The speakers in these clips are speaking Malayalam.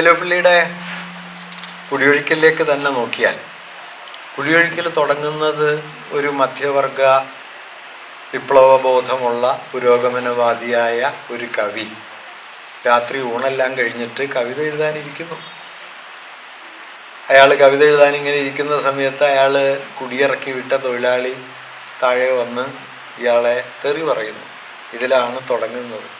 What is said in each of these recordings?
വെല്ലുവിളിയുടെ കുടിയൊഴിക്കലിലേക്ക് തന്നെ നോക്കിയാൽ. കുടിയൊഴിക്കൽ തുടങ്ങുന്നത് ഒരു മധ്യവർഗ വിപ്ലവബോധമുള്ള പുരോഗമനവാദിയായ ഒരു കവി. രാത്രി ഊണെല്ലാം കഴിഞ്ഞിട്ട് കവിത എഴുതാനിരിക്കുന്നു. അയാൾ കവിത എഴുതാൻ ഇങ്ങനെ ഇരിക്കുന്ന സമയത്ത് അയാൾ കുടിയിറക്കി വിട്ട തൊഴിലാളി താഴെ വന്ന് ഇയാളെ തെറി പറയുന്നു. ഇതിലാണ് തുടങ്ങുന്നത്.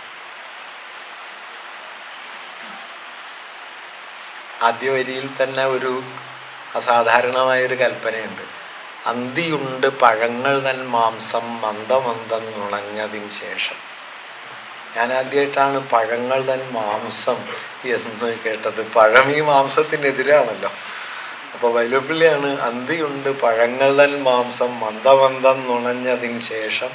ആദ്യ വരിയിൽ തന്നെ ഒരു അസാധാരണമായൊരു കൽപ്പനയുണ്ട്. അന്തിയുണ്ട് പഴങ്ങൾ തൻ മാംസം മന്ദമന്ദം നുണഞ്ഞതിന് ശേഷം. ഞാൻ ആദ്യമായിട്ടാണ് പഴങ്ങൾ തൻ മാംസം എന്ന് കേട്ടത്. പഴം ഈ മാംസത്തിനെതിരാണല്ലോ. അപ്പോൾ വൈലപ്പിള്ളിയാണ് അന്തിയുണ്ട് പഴങ്ങൾ തൻ മാംസം മന്ദമന്ദം നുണഞ്ഞതിന് ശേഷം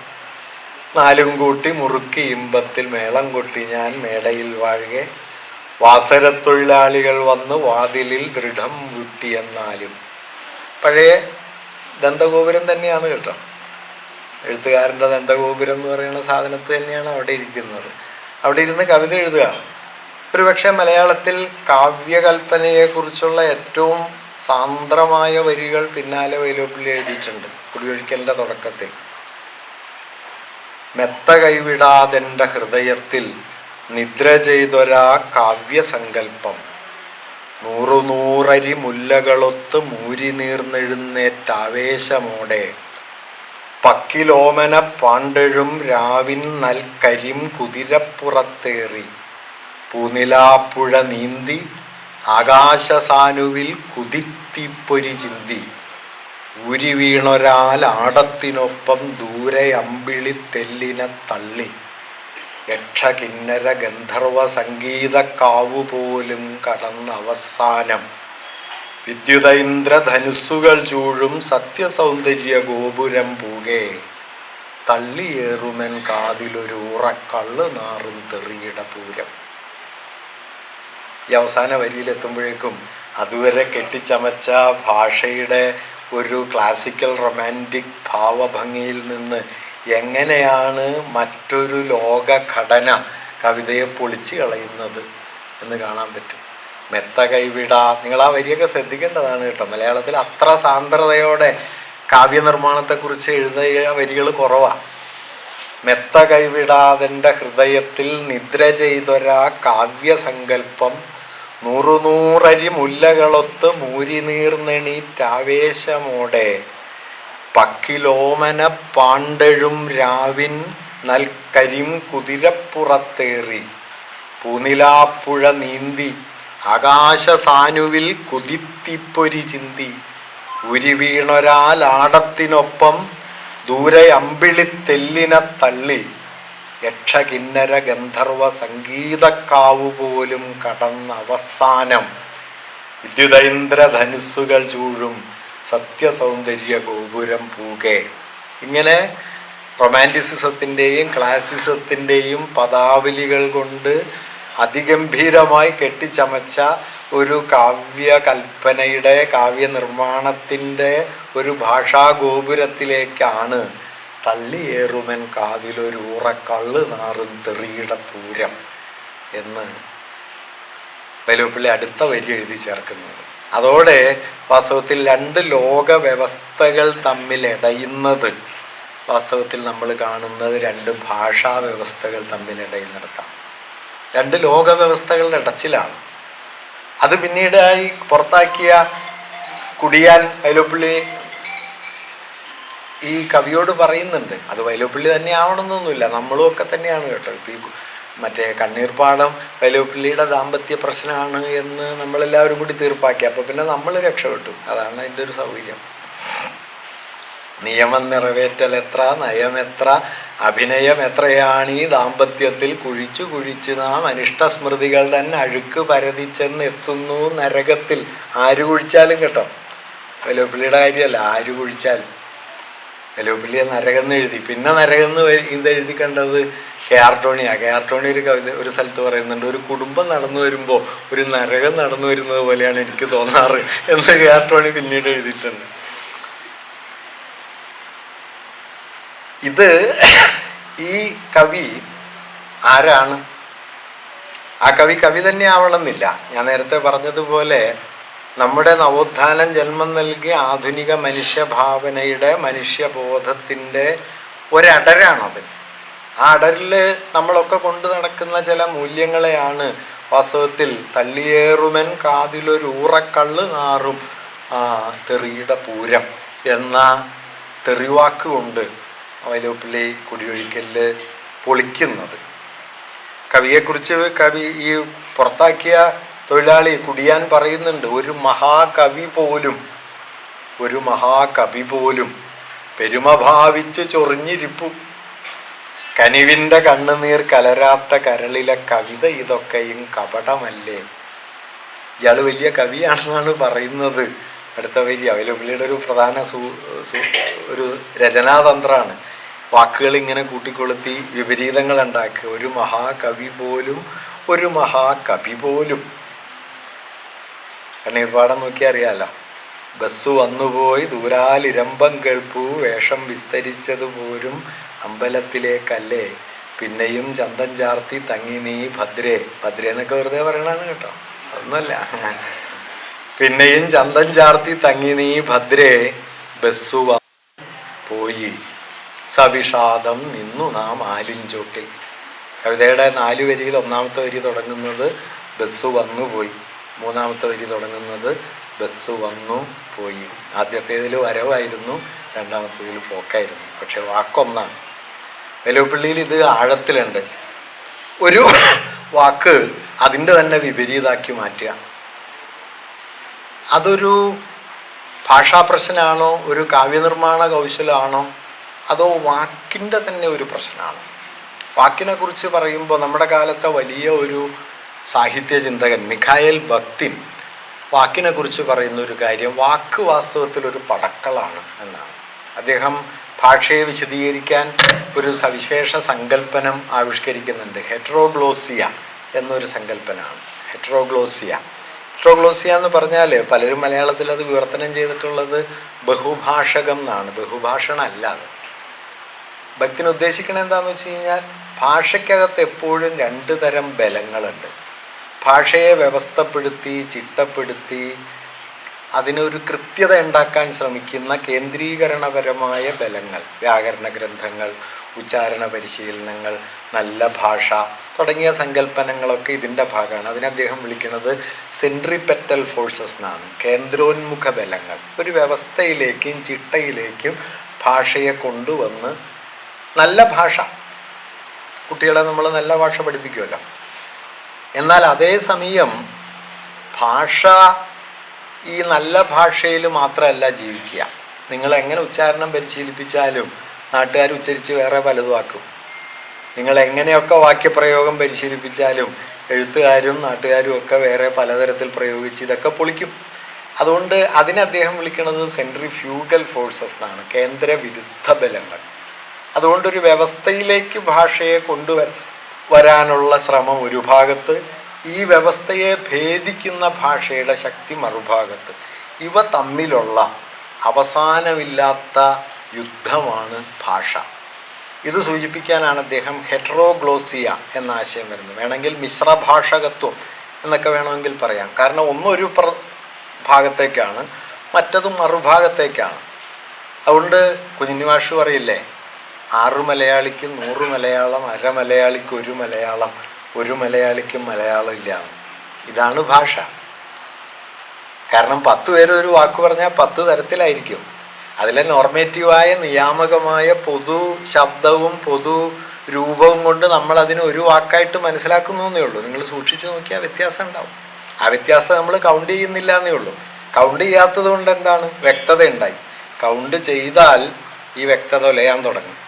നാലും കൂട്ടി മുറുക്കി ഇമ്പത്തിൽ മേളം കൊട്ടി ഞാൻ മേടയിൽ വാഴുകെ വാസരത്തൊഴിലാളികൾ വന്ന് വാതിലിൽ ദൃഢം വിട്ടിയെന്നാലും പഴയ ദന്തഗോപുരം തന്നെയാണ് കേട്ടോ. എഴുത്തുകാരന്റെ ദന്തഗോപുരം എന്ന് പറയുന്ന സാധനത്ത് തന്നെയാണ് അവിടെ ഇരിക്കുന്നത്. അവിടെ ഇരുന്ന് കവിത എഴുതുകയാണ്. ഒരുപക്ഷെ മലയാളത്തിൽ കാവ്യകൽപ്പനയെക്കുറിച്ചുള്ള ഏറ്റവും സാന്ദ്രമായ വരികൾ പിന്നാലെ വൈലോപ്പിള്ളി എഴുതിയിട്ടുണ്ട്. കുടിയൊഴിക്കലിന്റെ തുടക്കത്തിൽ. മെത്ത കൈവിടാതെ ഹൃദയത്തിൽ നിദ്ര ചെയ്തൊരാ കാവ്യസങ്കല്പം. നൂറു നൂറരി മുല്ലകളൊത്ത് മൂരി നീർന്നെഴുന്നേറ്റാവേശമോടെ. പക്കിലോമന പാണ്ടഴും രാവിൻ നൽകരിം കുതിരപ്പുറത്തേറി. പൂനിലാപ്പുഴ നീന്തി ആകാശസാനുവിൽ കുതിത്തിപ്പൊരി ചിന്തി. ഉരുവീണൊരാൽ ആടത്തിനൊപ്പം ദൂരെ അമ്പിളി തെല്ലിനെ തള്ളി. യക്ഷകിന്നര ഗന്ധർവ സംഗീത കാവു പോലും കടന്ന അവസാനം വിദ്യുതൈന്ദ്രധനുസ്സുകൾ ചൂഴും സത്യസൗന്ദര്യ ഗോപുരം പൂകെ. തള്ളിയേറുമൻ കാതിലൊരു ഉറക്കള്ള് നാറും തെറിയിട പൂരം ഈ അവസാന വരിയിലെത്തുമ്പോഴേക്കും അതുവരെ കെട്ടിച്ചമച്ച ഭാഷയുടെ ഒരു ക്ലാസിക്കൽ റൊമാന്റിക് ഭാവഭംഗിയിൽ നിന്ന് എങ്ങനെയാണ് മറ്റൊരു ലോകഘടന കവിതയെ പൊളിച്ച് കളയുന്നത് എന്ന് കാണാൻ പറ്റും. മെത്ത കൈവിട നിങ്ങൾ ആ വരിയൊക്കെ ശ്രദ്ധിക്കേണ്ടതാണ് കേട്ടോ. മലയാളത്തിൽ അത്ര സാന്ദ്രതയോടെ കാവ്യനിർമ്മാണത്തെക്കുറിച്ച് എഴുതിയ വരികൾ കുറവാണ് മെത്ത കൈവിടാതെന്റെ ഹൃദയത്തിൽ നിദ്ര ചെയ്തൊരാ കാവ്യസങ്കല്പം നൂറു നൂറരി മുല്ലകളൊത്ത് മൂരി നീർന്നെണീറ്റാവേശമോടെ പക്കിലോമന പാണ്ടഴും രാവിൻ നൽകരിം കുതിരപ്പുറത്തേറി. പൂനിലാപ്പുഴ നീന്തി ആകാശസാനുവിൽ കുതിത്തിപ്പൊരി ചിന്തി. ഉരി വീണൊരാലാടത്തിനൊപ്പം ദൂരെ അമ്പിളിത്തെല്ലിനെ തള്ളി യക്ഷകിന്നര ഗന്ധർവ സംഗീതക്കാവ് പോലും കടന്ന അവസാനം വിദ്യുതൈന്ദ്രധനുസ്സുകൾ ചൂഴും സത്യസൗന്ദര്യ ഗോപുരം പൂകെ. ഇങ്ങനെ റൊമാന്റിസിസത്തിന്റെയും ക്ലാസിസത്തിന്റെയും പദാവലികൾ കൊണ്ട് അതിഗംഭീരമായി കെട്ടിച്ചമച്ച ഒരു കാവ്യകൽപ്പനയുടെ കാവ്യനിർമ്മാണത്തിന്റെ കാവ്യ നിർമ്മാണത്തിന്റെ ഒരു ഭാഷാ ഗോപുരത്തിലേക്കാണ് തള്ളിയേറുമൻ കാതിലൊരു ഉറക്കള്ള് നാറും തെറിയിട പൂരം എന്ന് വലുപ്പിള്ളി അടുത്ത വരി എഴുതി ചേർക്കുന്നത്. അതോടെ വാസ്തവത്തിൽ രണ്ട് ലോക വ്യവസ്ഥകൾ തമ്മിൽ ഇടയുന്നത്. വാസ്തവത്തിൽ നമ്മൾ കാണുന്നത് രണ്ട് ഭാഷാ വ്യവസ്ഥകൾ തമ്മിൽ ഇടയുന്നിടത്താണ്. രണ്ട് ലോക വ്യവസ്ഥകളുടെ ഇടച്ചിലാണ്. അത് പിന്നീടായി പുറത്താക്കിയ കുടിയാൻ വൈലോപ്പിള്ളി ഈ കവിയോട് പറയുന്നുണ്ട്. അത് വൈലോപ്പിള്ളി തന്നെ ആവണമെന്നൊന്നുമില്ല നമ്മളും ഒക്കെ തന്നെയാണ് കേട്ടോ. ഇപ്പം ഈ മറ്റേ കണ്ണീർപ്പാടം വൈലോപ്പിള്ളിയുടെ ദാമ്പത്യ പ്രശ്നമാണ് എന്ന് നമ്മളെല്ലാവരും കൂടി തീർപ്പാക്കി. അപ്പോൾ പിന്നെ നമ്മൾ രക്ഷപ്പെട്ടു. അതാണ് അതിന്റെ ഒരു സൗകര്യം. നിയമം നിറവേറ്റൽ എത്ര നയം എത്ര അഭിനയം എത്രയാണ് ദാമ്പത്യത്തിൽ കുഴിച്ചു കുഴിച്ച് നാം അനിഷ്ട സ്മൃതികൾ തന്നെ അഴുക്ക് പരതിച്ചെന്ന് എത്തുന്നു നരകത്തിൽ. ആര് കുഴിച്ചാലും കേട്ടോ. വെലുപ്പിള്ളിയുടെ കാര്യമല്ല. ആര് കുഴിച്ചാലും. വെലുപ്പിള്ളിയെ നരകന്ന് എഴുതി. പിന്നെ നരകന്ന് എഴുതി കണ്ടത് കെ ആർ ടോണിയാ. കെ ആർ ടോണി ഒരു കവിത ഒരു സ്ഥലത്ത് പറയുന്നുണ്ട് ഒരു കുടുംബം നടന്നു വരുമ്പോൾ ഒരു നരകം നടന്നു വരുന്നത് പോലെയാണ് എനിക്ക് തോന്നാറ് എന്ന് കെ ആർ ടോണി പിന്നീട് എഴുതിയിട്ടുണ്ട്. ഇത് ഈ കവി ആരാണ്? ആ കവി കവി തന്നെ ആവണമെന്നില്ല ഞാൻ നേരത്തെ പറഞ്ഞതുപോലെ നമ്മുടെ നവോത്ഥാനം ജന്മം നൽകിയ ആധുനിക മനുഷ്യഭാവനയുടെ മനുഷ്യബോധത്തിന്റെ ഒരടരാണത്. ആ അടരിൽ നമ്മളൊക്കെ കൊണ്ടു നടക്കുന്ന ചില മൂല്യങ്ങളെയാണ് വാസ്തവത്തിൽ തള്ളിയേറുമൻ കാതിലൊരു ഊറക്കള്ള് നാറും തെറിയുടെ പൂരം എന്ന തെറിവാക്ക് കൊണ്ട് വൈലോപ്പിള്ളി കുടിയൊഴിക്കലിൽ പൊളിക്കുന്നത്. കവിയെക്കുറിച്ച് കവി ഈ പുറത്താക്കിയ തൊഴിലാളി കുടിയാൻ പറയുന്നുണ്ട് ഒരു മഹാകവി പോലും ഒരു മഹാകവി പോലും പെരുമ ഭാവിച്ച് ചൊറിഞ്ഞിരിപ്പു. കനിവിന്റെ കണ്ണുനീർ കലരാത്ത കരളിലെ കവിത ഇതൊക്കെയും കപടമല്ലേ? ഇയാൾ വലിയ കവിയാണെന്നാണ് പറയുന്നത്. അടുത്ത വരി അവൈലബിളിയുടെ ഒരു പ്രധാന സൂ ഒരു രചനാതന്ത്രമാണ് വാക്കുകൾ ഇങ്ങനെ കൂട്ടിക്കൊളുത്തി വിപരീതങ്ങൾ ഉണ്ടാക്കുക. ഒരു മഹാകവി പോലും ഒരു മഹാകവി പോലും കണ്ണീർപ്പാടം നോക്കി അറിയാലോ. ബസ് വന്നുപോയി ദൂരാലിരമ്പം കേൾപ്പു വേഷം വിസ്തരിച്ചത് പോരും അമ്പലത്തിലേക്കല്ലേ. പിന്നെയും ചന്തം ചാർത്തി തങ്ങി നീ ഭദ്രേ. ഭദ്രേ എന്നൊക്കെ വെറുതെ പറയണാണ് കേട്ടോ. അതൊന്നുമല്ല. പിന്നെയും ചന്തം ചാർത്തി തങ്ങി നീ ഭദ്രേ. ബസ്സു പോയി. സവിഷാദം നിന്നു നാം ആലിൻചോട്ടിൽ കവിതയുടെ നാല് വരിയിൽ ഒന്നാമത്തെ വരി തുടങ്ങുന്നത് ബസ് വന്നു പോയി മൂന്നാമത്തെ വരി തുടങ്ങുന്നത് ബസ് വന്നു പോയി. ആദ്യത്തേതിൽ വരവായിരുന്നു രണ്ടാമത്തേതിൽ പോക്കായിരുന്നു. പക്ഷെ വാക്കൊന്നാണ്. വെലുപ്പള്ളിയിൽ ഇത് ആഴത്തിലുണ്ട്. ഒരു വാക്ക് അതിന്റെ തന്നെ വിപരീതാക്കി മാറ്റുക. അതൊരു ഭാഷാ പ്രശ്നമാണോ ഒരു കാവ്യനിർമ്മാണ കൗശലമാണോ? അതോ വാക്കിന്റെ തന്നെ ഒരു പ്രശ്നമാണോ? വാക്കിനെ കുറിച്ച് പറയുമ്പോൾ നമ്മുടെ കാലത്തെ വലിയ ഒരു സാഹിത്യ ചിന്തകൻ മിഖായേൽ ഭക്തിൻ വാക്കിനെ കുറിച്ച് പറയുന്ന ഒരു കാര്യം വാക്ക് വാസ്തവത്തിൽ ഒരു പടക്കളാണ് എന്നാണ്. അദ്ദേഹം ഭാഷയെ വിശദീകരിക്കാൻ ഒരു സവിശേഷ സങ്കല്പനം ആവിഷ്കരിക്കുന്നുണ്ട്. ഹെട്രോഗ്ലോസിയ എന്നൊരു സങ്കല്പനമാണ് ഹെട്രോഗ്ലോസിയ ഹെട്രോഗ്ലോസിയ എന്ന് പറഞ്ഞാൽ പലരും മലയാളത്തിൽ അത് വിവർത്തനം ചെയ്തിട്ടുള്ളത് ബഹുഭാഷകം എന്നാണ്. ബഹുഭാഷണമല്ല അത്. ഭക്തിന് ഉദ്ദേശിക്കണത് എന്താണെന്ന് വെച്ച് കഴിഞ്ഞാൽ ഭാഷയ്ക്കകത്ത് എപ്പോഴും രണ്ട് തരം ബലങ്ങളുണ്ട്. ഭാഷയെ വ്യവസ്ഥപ്പെടുത്തി ചിട്ടപ്പെടുത്തി അതിനൊരു കൃത്യത ഉണ്ടാക്കാൻ ശ്രമിക്കുന്ന കേന്ദ്രീകരണപരമായ ബലങ്ങൾ വ്യാകരണ ഗ്രന്ഥങ്ങൾ ഉച്ചാരണ പരിശീലനങ്ങൾ നല്ല ഭാഷ തുടങ്ങിയ സങ്കല്പനങ്ങളൊക്കെ ഇതിന്റെ ഭാഗമാണ്. അതിനെ അദ്ദേഹം വിളിക്കുന്നത് സെൻട്രിപെറ്റൽ ഫോഴ്സസ് എന്നാണ്. കേന്ദ്രോന്മുഖ ബലങ്ങൾ. ഒരു വ്യവസ്ഥയിലേക്കും ചിട്ടയിലേക്കും ഭാഷയെ കൊണ്ടുവന്ന് നല്ല ഭാഷ. കുട്ടികളെ നമ്മൾ നല്ല ഭാഷ പഠിപ്പിക്കുമല്ലോ. എന്നാൽ അതേസമയം ഭാഷ ഈ നല്ല ഭാഷയിൽ മാത്രമല്ല ജീവിക്കുക. നിങ്ങൾ എങ്ങനെ ഉച്ചാരണം പരിശീലിപ്പിച്ചാലും നാട്ടുകാർ ഉച്ചരിച്ച് വേറെ പലതും ആക്കും. നിങ്ങൾ എങ്ങനെയൊക്കെ വാക്യപ്രയോഗം പരിശീലിപ്പിച്ചാലും എഴുത്തുകാരും നാട്ടുകാരും ഒക്കെ വേറെ പലതരത്തിൽ പ്രയോഗിച്ച് ഇതൊക്കെ പൊളിക്കും. അതുകൊണ്ട് അതിനെ അദ്ദേഹം വിളിക്കുന്നത് സെൻട്രി ഫ്യൂഗൽ ഫോഴ്സസ് എന്നാണ് കേന്ദ്ര വിരുദ്ധ ബലങ്ങൾ. അതുകൊണ്ടൊരു വ്യവസ്ഥയിലേക്ക് ഭാഷയെ കൊണ്ടുവര വരാനുള്ള ശ്രമം ഒരു ഭാഗത്ത് ഈ വ്യവസ്ഥയെ ഭേദിക്കുന്ന ഭാഷയുടെ ശക്തി മറുഭാഗത്ത്. ഇവ തമ്മിലുള്ള അവസാനമില്ലാത്ത യുദ്ധമാണ് ഭാഷ. ഇത് സൂചിപ്പിക്കാനാണ് അദ്ദേഹം ഹെട്രോഗ്ലോസിയ എന്ന ആശയം വരുന്നത്. വേണമെങ്കിൽ മിശ്രഭാഷകത്വം എന്നൊക്കെ വേണമെങ്കിൽ പറയാം. കാരണം ഒന്നൊരു പ്ര ഭാഗത്തേക്കാണ് മറ്റത് മറുഭാഗത്തേക്കാണ്. അതുകൊണ്ട് കുഞ്ഞുമാഷ് പറയില്ലേ ആറ് മലയാളിക്ക് നൂറ് മലയാളം അര മലയാളിക്ക് ഒരു മലയാളം ഒരു മലയാളിക്കും മലയാളം ഇല്ല. ഇതാണ് ഭാഷ. കാരണം പത്ത് പേര് ഒരു വാക്ക് പറഞ്ഞാൽ പത്ത് തരത്തിലായിരിക്കും. അതിലെ നോർമേറ്റീവായ നിയാമകമായ പൊതു ശബ്ദവും പൊതു രൂപവും കൊണ്ട് നമ്മൾ അതിനെ ഒരു വാക്കായിട്ട് മനസ്സിലാക്കുന്നു എന്നേ ഉള്ളൂ. നിങ്ങൾ സൂക്ഷിച്ചു നോക്കിയാൽ വ്യത്യാസം ഉണ്ടാവും. ആ വ്യത്യാസം നമ്മൾ കൗണ്ട് ചെയ്യുന്നില്ല എന്നേ ഉള്ളൂ. കൗണ്ട് ചെയ്യാത്തത് കൊണ്ട് എന്താണ്? വ്യക്തത ഉണ്ടായി കൗണ്ട് ചെയ്താൽ ഈ വ്യക്തത ഒലയാൻ തുടങ്ങും.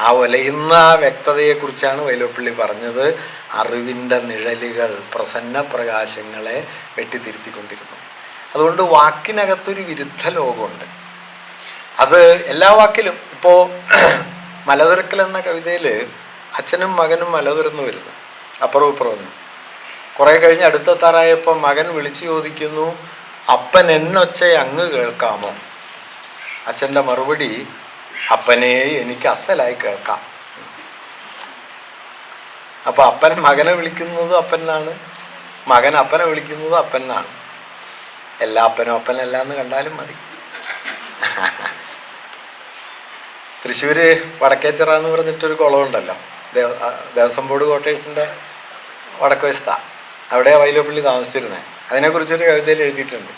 ആ ഒലയുന്ന ആ വ്യക്തതയെക്കുറിച്ചാണ് വൈലോപ്പള്ളി പറഞ്ഞത്. അറിവിന്റെ നിഴലുകൾ പ്രസന്ന പ്രകാശങ്ങളെ വെട്ടിത്തിരുത്തിക്കൊണ്ടിരുന്നു അതുകൊണ്ട് വാക്കിനകത്തൊരു വിരുദ്ധ ലോകമുണ്ട്. അത് എല്ലാ വാക്കിലും. ഇപ്പോൾ മലതുരക്കൽ എന്ന കവിതയിൽ അച്ഛനും മകനും മലതുരന്നു വരുന്നു. അപ്പുറവും കുറേ കഴിഞ്ഞ് അടുത്തെത്താറായപ്പോൾ മകൻ വിളിച്ചു ചോദിക്കുന്നു അപ്പൻ എന്നൊച്ച അങ്ങ് കേൾക്കാമോ? അച്ഛന്റെ മറുപടി അപ്പനെ എനിക്ക് അസലായി കേൾക്കാം. അപ്പൊ അപ്പൻ മകനെ വിളിക്കുന്നത് അപ്പൻ എന്നാണ് മകൻ അപ്പനെ വിളിക്കുന്നത് അപ്പൻ എന്നാണ് എല്ലാ അപ്പനും അപ്പനല്ല എന്ന് കണ്ടാലും മതി. തൃശ്ശൂര് വടക്കേച്ചിറ എന്ന് പറഞ്ഞിട്ടൊരു കുളമുണ്ടല്ലോ. ദേവ ദേവസ്വം ബോർഡ് ക്വാർട്ടേഴ്സിന്റെ വടക്കുവശത്താ. അവിടെ വൈലോപ്പള്ളി താമസിച്ചിരുന്നത് അതിനെക്കുറിച്ചൊരു കവിതയിൽ എഴുതിയിട്ടുണ്ട്.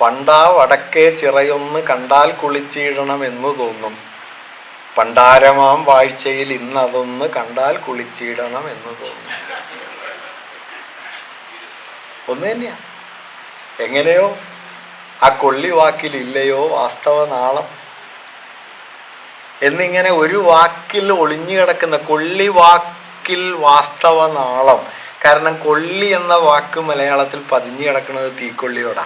പണ്ടാ വടക്കേ ചിറയൊന്ന് കണ്ടാൽ കുളിച്ചിടണം എന്ന് തോന്നും. പണ്ടാരമാം വാഴ്ചയിൽ ഇന്ന് അതൊന്ന് കണ്ടാൽ കുളിച്ചിടണം എന്ന് തോന്നും. ഒന്ന് തന്നെയാ. എങ്ങനെയോ ആ കൊള്ളി വാക്കിലില്ലയോ വാസ്തവ നാളം എന്നിങ്ങനെ ഒരു വാക്കിൽ ഒളിഞ്ഞു കിടക്കുന്ന കൊള്ളി വാക്കിൽ വാസ്തവ നാളം കാരണം കൊള്ളി എന്ന വാക്ക് മലയാളത്തിൽ പതിഞ്ഞു കിടക്കുന്നത് തീക്കൊള്ളിയോടാ.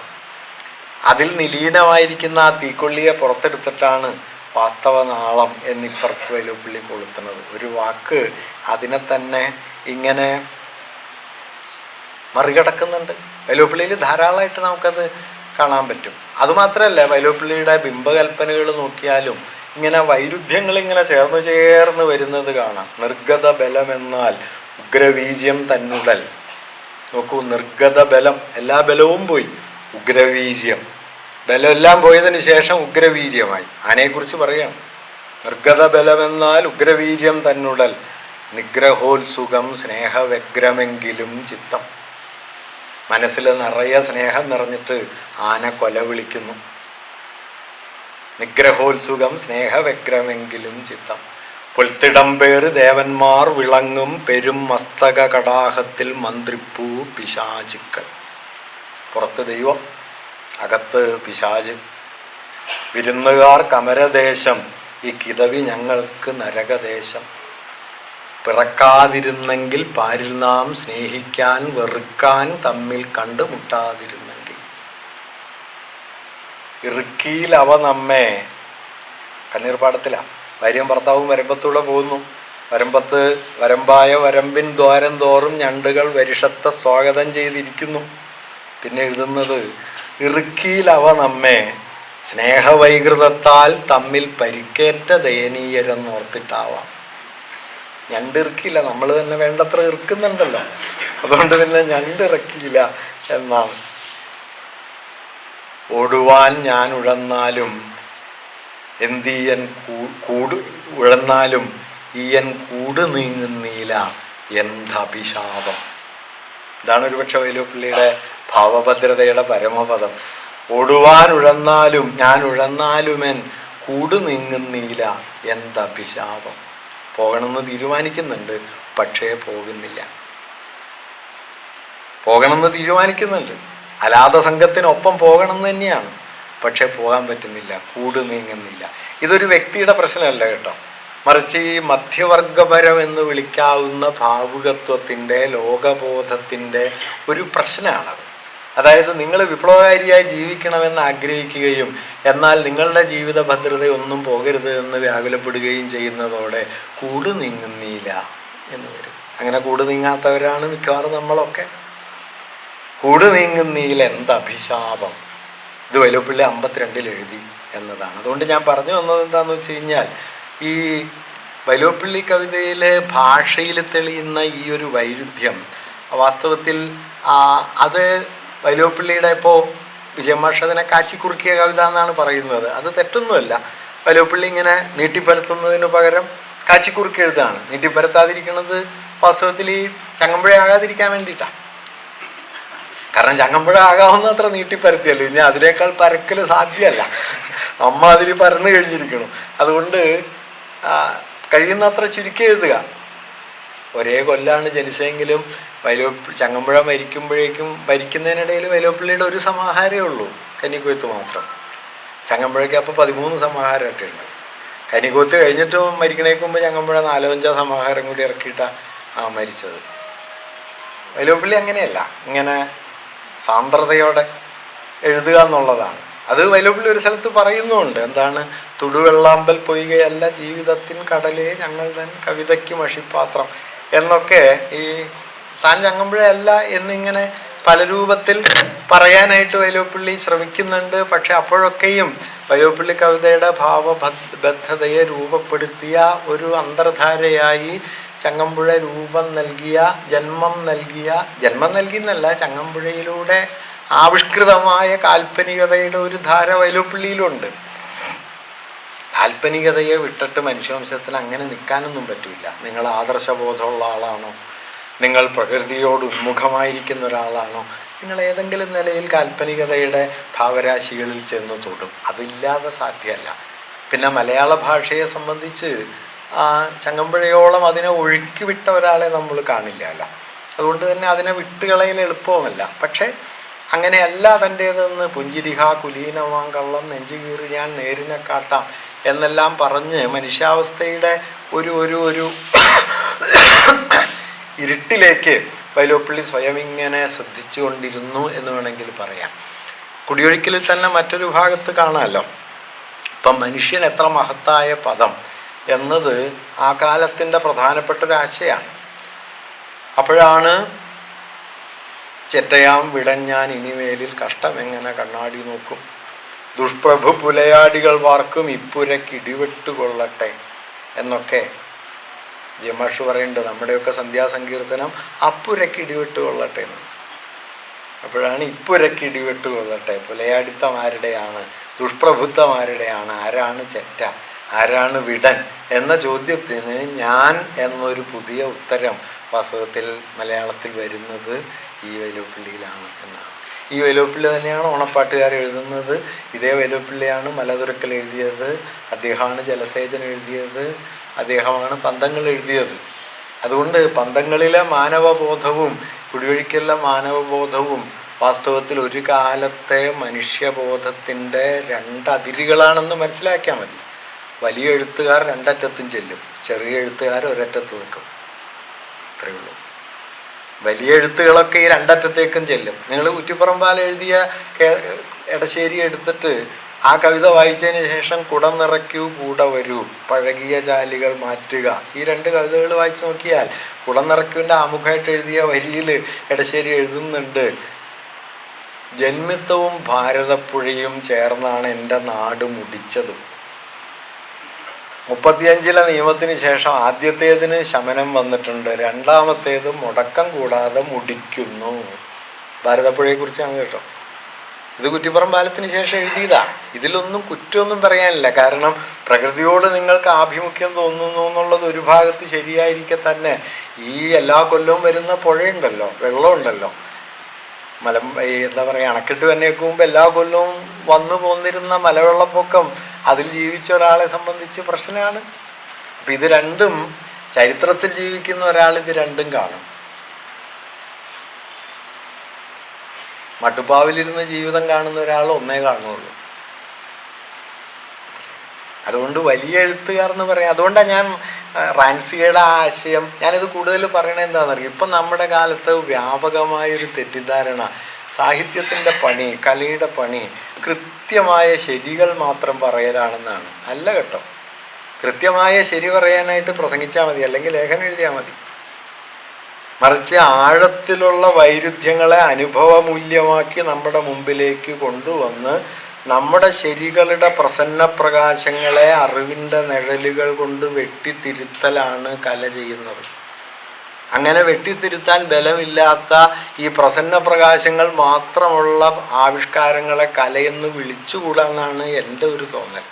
അതിൽ നിലീനമായിരിക്കുന്ന ആ തീക്കൊള്ളിയെ പുറത്തെടുത്തിട്ടാണ് വാസ്തവ നാളം എന്നിപ്പുറത്ത് വെലുപ്പുള്ളി കൊളുത്തുന്നത്. ഒരു വാക്ക് അതിനെ തന്നെ ഇങ്ങനെ മറികടക്കുന്നുണ്ട്. വൈലോപ്പിള്ളിയിൽ ധാരാളമായിട്ട് നമുക്കത് കാണാൻ പറ്റും. അതുമാത്രമല്ല വൈലോപ്പിള്ളിയുടെ ബിംബകൽപ്പനകൾ നോക്കിയാലും ഇങ്ങനെ വൈരുദ്ധ്യങ്ങൾ ഇങ്ങനെ ചേർന്ന് ചേർന്ന് വരുന്നത് കാണാം. നിർഗത ബലം എന്നാൽ ഉഗ്രവീര്യം തന്നുടൽ. നോക്കൂ നിർഗത ബലം. എല്ലാ ബലവും പോയി. ഉഗ്രവീര്യം. ബലമെല്ലാം പോയതിന് ശേഷം ഉഗ്രവീര്യമായി. ആനയെക്കുറിച്ച് പറയാം നിർഗത ബലമെന്നാൽ ഉഗ്രവീര്യം തന്നുടൽ. നിഗ്രഹോത്സുഖം സ്നേഹവ്യഗ്രമെങ്കിലും ചിത്തം. മനസ്സിൽ നിറയെ സ്നേഹം നിറഞ്ഞിട്ട് ആന കൊല വിളിക്കുന്നു. നിഗ്രഹോത്സുകം സ്നേഹവ്യഗ്രമെങ്കിലും ചിത്തം. പുൽത്തിടം പേര് ദേവന്മാർ വിളങ്ങും പെരും മസ്തക കടാഹത്തിൽ മന്ത്രിപ്പൂ പിശാചുക്കൾ. പുറത്ത് ദൈവം അകത്ത് പിശാജ് വിരുന്നുകാർ കമരദേശം ഈ കിതവി ഞങ്ങൾക്ക് നരകദേശം. പിറക്കാതിരുന്നെങ്കിൽ പാരിൽ നാം സ്നേഹിക്കാൻ വെറുക്കാൻ തമ്മിൽ കണ്ടുമുട്ടാതിരുന്നെങ്കിൽ ഇറുക്കിയിൽ അവ നമ്മെ കണ്ണീർപ്പാടത്തിലാ. ഭാര്യയും ഭർത്താവും വരമ്പത്തൂടെ പോകുന്നു. വരമ്പത്ത് വരമ്പായ വരമ്പിൻ ദ്വാരം തോറും ഞണ്ടുകൾ വരിഷത്തെ സ്വാഗതം ചെയ്തിരിക്കുന്നു. പിന്നെ എഴുതുന്നത് ഇറുക്കിയിലവ നമ്മെ സ്നേഹവൈകൃതത്താൽ തമ്മിൽ പരിക്കേറ്റ ദയനീയരെന്നോർത്തിട്ടാവാം. ഞണ്ടിറക്കിയില്ല നമ്മൾ തന്നെ വേണ്ടത്ര ഇറക്കുന്നുണ്ടല്ലോ. അതുകൊണ്ട് പിന്നെ ഞണ്ടിറക്കിയില്ല എന്നാണ്. ഓടുവാൻ ഞാൻ ഉഴന്നാലും എന്തിയൻ കൂട് ഉഴന്നാലും ഈയൻ കൂട് നീങ്ങുന്നീല എന്തഭിശാപം. ഇതാണ് ഒരുപക്ഷെ വൈലോപ്പിള്ളിയുടെ ഭാവഭദ്രതയുടെ പരമപദം. ഒടുവാൻ ഉഴന്നാലും ഞാൻ ഉഴന്നാലുമെൻ നീങ്ങുന്നില്ല എന്താ എന്തഭിശാപം പോകണമെന്ന് തീരുമാനിക്കുന്നുണ്ട് പക്ഷേ പോകുന്നില്ല പോകണമെന്ന് തീരുമാനിക്കുന്നുണ്ട്. അലാത സംഘത്തിനൊപ്പം പോകണമെന്ന് തന്നെയാണ് പക്ഷേ പോകാൻ പറ്റുന്നില്ല കൂട് നീങ്ങുന്നില്ല ഇതൊരു വ്യക്തിയുടെ പ്രശ്നമല്ല കേട്ടോ. മറിച്ച് ഈ മധ്യവർഗപരം എന്ന് വിളിക്കാവുന്ന ഭാവുകത്വത്തിന്റെ ലോകബോധത്തിന്റെ ഒരു പ്രശ്നമാണത്. അതായത് നിങ്ങൾ വിപ്ലവകാരിയായി ജീവിക്കണമെന്ന് ആഗ്രഹിക്കുകയും എന്നാൽ നിങ്ങളുടെ ജീവിത ഭദ്രതയൊന്നും പോകരുത് എന്ന് വ്യാകുലപ്പെടുകയും ചെയ്യുന്നതോടെ കൂട് നീങ്ങുന്നില്ല എന്ന് വരും. അങ്ങനെ കൂട് നീങ്ങാത്തവരാണ് മിക്കവാറും നമ്മളൊക്കെ. കൂട് നീങ്ങുന്നില്ല എന്ത് അഭിശാപം. ഇത് വലുപ്പിള്ളി അമ്പത്തിരണ്ടിൽ എഴുതി എന്നതാണ്. അതുകൊണ്ട് ഞാൻ പറഞ്ഞു വന്നത് എന്താണെന്ന് വെച്ച് കഴിഞ്ഞാൽ ഈ വൈലോപ്പിള്ളി കവിതയിലെ ഭാഷയിൽ തെളിയുന്ന ഈ ഒരു വൈരുദ്ധ്യം വാസ്തവത്തിൽ അത് വൈലോപ്പിള്ളിയുടെ ഇപ്പോൾ വിജയമാഷ കാച്ചി കാച്ചിക്കുറുക്കിയ കവിത എന്നാണ് പറയുന്നത്. അത് തെറ്റൊന്നുമല്ല. വൈലോപ്പിള്ളി ഇങ്ങനെ നീട്ടിപ്പരത്തുന്നതിന് പകരം കാച്ചി കാച്ചിക്കുറുക്കി എഴുതാണ് നീട്ടിപ്പരത്താതിരിക്കുന്നത് വാസ്തവത്തിൽ ഈ ചങ്ങമ്പുഴ ആകാതിരിക്കാൻ വേണ്ടിയിട്ടാണ് കാരണം ചങ്ങമ്പുഴ ആകാവുന്ന അത്ര നീട്ടിപ്പരത്തിയല്ലോ. ഇനി അതിനേക്കാൾ പരക്കൽ സാധ്യമല്ല. അമ്മ അതിൽ പരന്നു കഴിഞ്ഞിരിക്കണം. അതുകൊണ്ട് കഴിയുന്നത്ര ചുരുക്കി എഴുതുക. ഒരേ കൊല്ലാണ് ജനിച്ചെങ്കിലും വൈലോ ചങ്ങമ്പുഴ മരിക്കുമ്പോഴേക്കും മരിക്കുന്നതിനിടയിൽ വൈലോപ്പിള്ളിയുടെ ഒരു സമാഹാരമേ ഉള്ളൂ കന്നിക്കൊയ്ത്ത് മാത്രം. ചങ്ങമ്പുഴയ്ക്ക് അപ്പോൾ പതിമൂന്ന് സമാഹാരമൊക്കെ ഉണ്ട്. കനികൊത്ത് കഴിഞ്ഞിട്ട് മരിക്കണേക്ക് മുമ്പ് ചങ്ങമ്പുഴ നാലോ അഞ്ചോ സമാഹാരം കൂടി ഇറക്കിയിട്ടാണ് ആ മരിച്ചത്. വൈലോപ്പിള്ളി അങ്ങനെയല്ല ഇങ്ങനെ സാന്ദ്രതയോടെ എഴുതുക എന്നുള്ളതാണ്. അത് വൈലോപ്പിള്ളി ഒരു സ്ഥലത്ത് പറയുന്നുമുണ്ട് എന്താണ് തുടുവെള്ളാമ്പൽ പൊയ്കയല്ല ജീവിതത്തിൻ കടലേ ഞങ്ങൾ തൻ കവിതയ്ക്ക് മഷിപ്പാത്രം എന്നൊക്കെ ഈ താൻ ചങ്ങമ്പുഴയല്ല എന്നിങ്ങനെ പല രൂപത്തിൽ പറയാനായിട്ട് വൈലോപ്പിള്ളി ശ്രമിക്കുന്നുണ്ട്. പക്ഷെ അപ്പോഴൊക്കെയും വൈലോപ്പിള്ളി കവിതയുടെ ഭാവബദ്ധതയെ രൂപപ്പെടുത്തിയ ഒരു അന്തർധാരയായി ചങ്ങമ്പുഴ രൂപം നൽകിയ ജന്മം നൽകിയ ജന്മം നൽകിയെന്നല്ല ചങ്ങമ്പുഴയിലൂടെ ആവിഷ്കൃതമായ കാൽപ്പനികതയുടെ ഒരു ധാര വൈലോപ്പിള്ളിയിലുണ്ട്. കാൽപ്പനികതയെ വിട്ടിട്ട് മനുഷ്യവംശത്തിൽ അങ്ങനെ നിൽക്കാനൊന്നും പറ്റില്ല. നിങ്ങൾ ആദർശബോധമുള്ള ആളാണോ? നിങ്ങൾ പ്രകൃതിയോട് ഉന്മുഖമായിരിക്കുന്ന ഒരാളാണോ? നിങ്ങൾ ഏതെങ്കിലും നിലയിൽ കാൽപ്പനികതയുടെ ഭാവരാശികളിൽ ചെന്ന് തൊടും. അതില്ലാതെ സാധ്യമല്ല. പിന്നെ മലയാള ഭാഷയെ സംബന്ധിച്ച് ചങ്ങമ്പുഴയോളം അതിനെ ഒഴുക്കി വിട്ട ഒരാളെ നമ്മൾ കാണില്ല അല്ല അതുകൊണ്ട് തന്നെ അതിനെ വിട്ടുകളയൽ എളുപ്പവുമല്ല. പക്ഷേ അങ്ങനെയല്ല തന്റേതെന്ന് പുഞ്ചിരിഹ കുലീനവാങ്കള്ളം കള്ളം നെഞ്ചുകീറി ഞാൻ നേരിനെ കാട്ടാം. എന്നെല്ലാം പറഞ്ഞ് മനുഷ്യാവസ്ഥയുടെ ഒരു ഒരു ഒരു ഇരുട്ടിലേക്ക് വൈലോപ്പള്ളി സ്വയം ഇങ്ങനെ ശ്രദ്ധിച്ചുകൊണ്ടിരുന്നു എന്ന് വേണമെങ്കിൽ പറയാം. കുടിയൊഴിക്കലിൽ തന്നെ മറ്റൊരു ഭാഗത്ത് കാണാമല്ലോ. ഇപ്പം മനുഷ്യൻ എത്ര മഹത്തായ പദം എന്നത് ആ കാലത്തിന്റെ പ്രധാനപ്പെട്ട ഒരു ആശയമാണ്. അപ്പോഴാണ് ചെറ്റയാം വിടഞ്ഞാൻ ഇനിമേലിൽ കഷ്ടം എങ്ങനെ കണ്ണാടി നോക്കും. ദുഷ്പ്രഭു പുലയാടികൾ വാർക്കും ഇപ്പുരക്ക് ഇടിവെട്ട് കൊള്ളട്ടെ എന്നൊക്കെ ജമാഷ് പറയുന്നുണ്ട്. നമ്മുടെയൊക്കെ സന്ധ്യാസങ്കീർത്തനം അപ്പുരക്ക് ഇടിവെട്ട് കൊള്ളട്ടെ എന്ന്. അപ്പോഴാണ് ഇപ്പുരക്ക് ഇടിവെട്ട് കൊള്ളട്ടെ പുലയാടിത്തം ആരുടെയാണ് ദുഷ്പ്രഭുത്വം ആരുടെയാണ് ആരാണ് ചെറ്റ ആരാണ് വിടൻ എന്ന ചോദ്യത്തിന് ഞാൻ എന്നൊരു പുതിയ ഉത്തരം വാസ്തവത്തിൽ മലയാളത്തിൽ വരുന്നത് ഈ വൈലോപ്പിള്ളിയിലാണ് എന്നാണ്. ഈ വൈലോപ്പിള്ളി തന്നെയാണ് ഓണപ്പാട്ടുകാർ എഴുതുന്നത്. ഇതേ വൈലോപ്പിള്ളിയാണ് മലതുരക്കൽ എഴുതിയത്. അദ്ദേഹമാണ് ജലസേചനം എഴുതിയത്. അദ്ദേഹമാണ് പന്തങ്ങൾ എഴുതിയത്. അതുകൊണ്ട് പന്തങ്ങളിലെ മാനവബോധവും കുടിയൊഴിക്കലിലെ മാനവബോധവും വാസ്തവത്തിൽ ഒരു കാലത്തെ മനുഷ്യബോധത്തിന്റെ രണ്ടതിരുകളാണെന്ന് മനസ്സിലാക്കിയാൽ മതി. വലിയ എഴുത്തുകാർ രണ്ടറ്റത്തും ചെല്ലും. ചെറിയ എഴുത്തുകാർ ഒരറ്റത്ത് നിൽക്കും. അത്രയേ ഉള്ളൂ. വലിയ എഴുത്തുകളൊക്കെ ഈ രണ്ടറ്റത്തേക്കും ചെല്ലും. നിങ്ങൾ കുറ്റിപ്പുറമ്പാൽ എഴുതിയ എടശ്ശേരി എടുത്തിട്ട് ആ കവിത വായിച്ചതിന് ശേഷം കുടം നിറയ്ക്കൂ കൂടെ വരൂ പഴകിയ ജാലികൾ മാറ്റുക. ഈ രണ്ട് കവിതകൾ വായിച്ചു നോക്കിയാൽ കുടം നിറയ്ക്കുവിന്റെ ആമുഖമായിട്ട് എഴുതിയ വരിയിൽ എടശ്ശേരി എഴുതുന്നുണ്ട്. ജന്മിത്തവും ഭാരതപ്പുഴയും ചേർന്നാണ് എന്റെ നാട് മുടിച്ചത്. മുപ്പത്തിയഞ്ചിലെ നിയമത്തിന് ശേഷം ആദ്യത്തേതിന് ശമനം വന്നിട്ടുണ്ട്. രണ്ടാമത്തേത് മുടക്കം കൂടാതെ മുടിക്കുന്നു. ഭാരതപ്പുഴയെ കുറിച്ചാണ് കേട്ടോ. ഇത് കുറ്റിപ്പുറം പാലത്തിന് ശേഷം എഴുതിയതാണ് ഇതിലൊന്നും കുറ്റമൊന്നും പറയാനില്ല. കാരണം പ്രകൃതിയോട് നിങ്ങൾക്ക് ആഭിമുഖ്യം തോന്നുന്നു എന്നുള്ളത് ഒരു ഭാഗത്ത് ശരിയായിരിക്കെ തന്നെ. ഈ എല്ലാ കൊല്ലവും വരുന്ന പുഴയുണ്ടല്ലോ വെള്ളമുണ്ടല്ലോ. മല എന്താ പറയുക അണക്കെട്ട് മുമ്പ് എല്ലാ കൊല്ലവും വന്നു പോന്നിരുന്ന മലവെള്ളപ്പൊക്കം അതിൽ ജീവിച്ച ഒരാളെ സംബന്ധിച്ച് പ്രശ്നമാണ്. അപ്പം ഇത് രണ്ടും ചരിത്രത്തിൽ ജീവിക്കുന്ന ഒരാൾ ഇത് രണ്ടും കാണും. മട്ടുപ്പാവിലിരുന്ന് ജീവിതം കാണുന്ന ഒരാൾ ഒന്നേ കാണുള്ളൂ. അതുകൊണ്ട് വലിയ എഴുത്തുകാരെന്ന് പറയാം. അതുകൊണ്ടാണ് ഞാൻ റാൻസിയുടെ ആശയം. ഞാനിത് കൂടുതൽ പറയണത് എന്താണെന്നറിയാം? ഇപ്പം നമ്മുടെ കാലത്ത് വ്യാപകമായൊരു തെറ്റിദ്ധാരണ സാഹിത്യത്തിന്റെ പണി കലയുടെ പണി കൃത്യമായ ശരികൾ മാത്രം പറയലാണെന്നാണ്. അല്ല കേട്ടോ. കൃത്യമായ ശരി പറയാനായിട്ട് പ്രസംഗിച്ചാൽ മതി അല്ലെങ്കിൽ ലേഖനം എഴുതിയാൽ മതി. മറിച്ച് ആഴത്തിലുള്ള വൈരുദ്ധ്യങ്ങളെ അനുഭവമൂല്യമാക്കി നമ്മുടെ മുമ്പിലേക്ക് കൊണ്ടുവന്ന് നമ്മുടെ ശരികളുടെ പ്രസന്ന പ്രകാശങ്ങളെ അറിവിന്റെ നിഴലുകൾ കൊണ്ട് വെട്ടിത്തിരുത്തലാണ് കല ചെയ്യുന്നത്. അങ്ങനെ വെട്ടിത്തിരുത്താൻ ബലമില്ലാത്ത ഈ പ്രസന്ന പ്രകാശങ്ങൾ മാത്രമുള്ള ആവിഷ്കാരങ്ങളെ കലയെന്ന് വിളിച്ചുകൂടാന്നാണ് എന്റെ ഒരു തോന്നൽ.